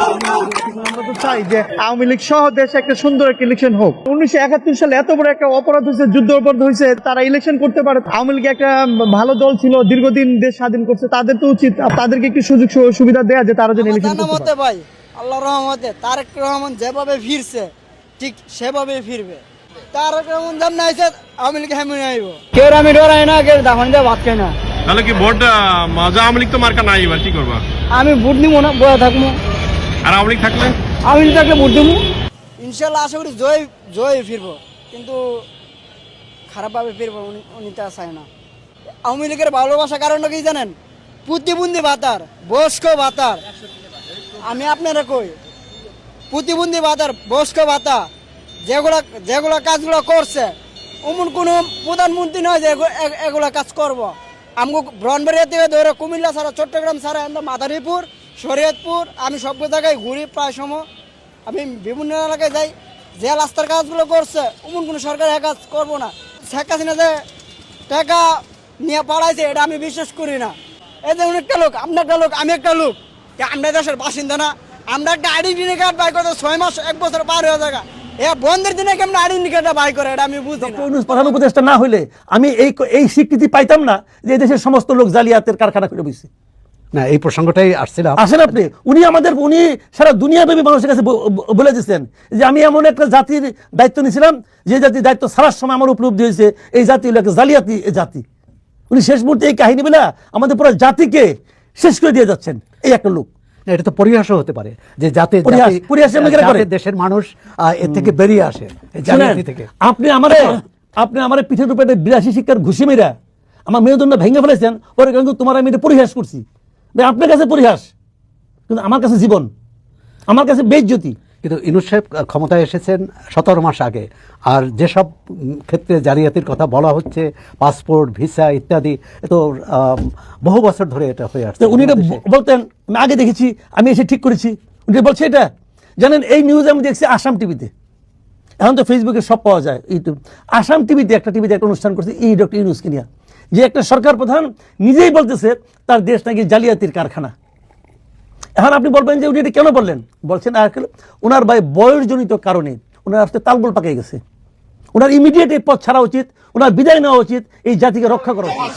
Oh, no! চাই যে আওয়ামী লীগ সহ দেশে একটা সুন্দর একটা ইলেকশন হোক। উনিশশো একাত্তর সালে এত বড় একটা অপরাধ হয়েছে যুদ্ধ অপরাধ হয়েছে তারা ইলেকশন করতে পারে। আওয়ামী লীগ একটা ভালো দল ছিল দীর্ঘদিন দেশ স্বাধীন করছে তাদের তো উচিত তাদেরকে একটু সুযোগ সুবিধা দেয়া যে তারা যেন ইলেকশন করতে ভাই আল্লাহ রহমতে তারেক রহমান যেভাবে ফিরছে ঠিক সেভাবে ফিরবে। তারেক রহমান যেমন আইছে আওয়ামী লীগ হেমে আইব। কেউ আমি ডরাই না কেউ দাফান দিয়ে ভাত খাই না। তাহলে কি ভোট মজা আওয়ামী লীগ তো মার্কা নাই এবার কি করবা? আমি ভোট দিব না বয়ে থাকব। আর আওয়ামী লীগ থাকলে? লীগ থাকলে ভোট দিব। ইনশাল্লাহ আশা করি জয় জয় ফিরবো। কিন্তু খারাপভাবে ফিরবো উনি তা চায় না। আওয়ামী লীগের ভালোবাসা কারণটা কি জানেন? প্রতিবন্ধী ভাতার, বয়স্ক ভাতার। আমি আপনারা কই, প্রতিবন্ধী ভাতার, বয়স্ক ভাতা, যেগুলা যেগুলা কাজগুলো করছে, এমন কোনো প্রধানমন্ত্রী নয় যে এগুলা কাজ করব। আমগো ব্রহ্মবাড়িয়া থেকে ধরে কুমিল্লা ছাড়া চট্টগ্রাম ছাড়া আমরা মাদারীপুর শরীয়তপুর, আমি সব জায়গায় ঘুরি প্রায় সময়। আমি বিভিন্ন এলাকায় যাই, যে রাস্তার কাজগুলো করছে এমন কোনো সরকার এক কাজ করব না। শেখ হাসিনা যে টাকা নিয়ে পাড়াইছে এটা আমি বিশ্বাস করি না। এই যে একটা লোক, আমরা একটা লোক, আমি একটা লোক। আমরা দেশের বাসিন্দা না। আমরা একটা আইডেন্টি কার্ড বাই করতে ছয় মাস, এক বছর পার হয়ে যায় এ বন্ধের দিনে কেমন আইডেন্টি কার্ডটা বাই করে, এটা আমি বুঝি প্রধান উপদেষ্টা না হলে আমি এই এই স্বীকৃতি পাইতাম না যে দেশের সমস্ত লোক জালিয়াতের কারখানা করে বসছে না এই প্রসঙ্গটাই আসছিলাম আসেন আপনি। উনি আমাদের উনি সারা দুনিয়াব্যাপী মানুষের কাছে বলে দিচ্ছেন যে আমি এমন একটা জাতির দায়িত্ব নিয়েছিলাম যে জাতির দায়িত্ব ছাড়ার সময় আমার উপলব্ধি হয়েছে এই জাতি হলো একটা জালিয়াতি জাতি। উনি শেষ মুহূর্তে এই কাহিনী বেলা আমাদের পুরো জাতিকে শেষ করে দিয়ে যাচ্ছেন এই একটা লোক। এটা তো পরিহাসও হতে পারে যে? যাতে দেশের মানুষ এর থেকে বেরিয়ে আসে এই থেকে। আপনি আমারে আপনি আমার পিঠের উপরে বিরাশি শিক্ষার ঘুষি মেরা আমার মেরুদণ্ড ভেঙে ফেলেছেন পরে কিন্তু তোমার আমি এটা পরিহাস করছি। ভাই, আপনার কাছে পরিহাস কিন্তু আমার কাছে জীবন আমার কাছে বেজ্যোতি কিন্তু ইনুস সাহেব ক্ষমতায় এসেছেন সতেরো মাস আগে আর যেসব ক্ষেত্রে জালিয়াতির কথা বলা হচ্ছে পাসপোর্ট ভিসা ইত্যাদি এ তো বহু বছর ধরে এটা হয়ে আসছে উনি বলতেন আমি আগে দেখেছি আমি এসে ঠিক করেছি। উনি বলছে এটা জানেন এই নিউজ আমি দেখছি আসাম টিভিতে এখন তো ফেসবুকে সব পাওয়া যায় ইউটিউব। আসাম টিভিতে একটা টিভিতে একটা অনুষ্ঠান করছে এই ডক্টর ইউনুসকে নিয়ে। যে একটা সরকার প্রধান নিজেই বলতেছে, তার দেশ নাকি জালিয়াতির কারখানা। এখন আপনি বলবেন যে উনি এটা কেন বললেন? বলছেন, আর ওনার ভাই বয়সজনিত কারণে ওনার আসতে তালগোল পাকিয়ে গেছে। ওনার ইমিডিয়েট এই পথ ছাড়া উচিত ওনার বিদায় নেওয়া উচিত, এই জাতিকে রক্ষা করা উচিত।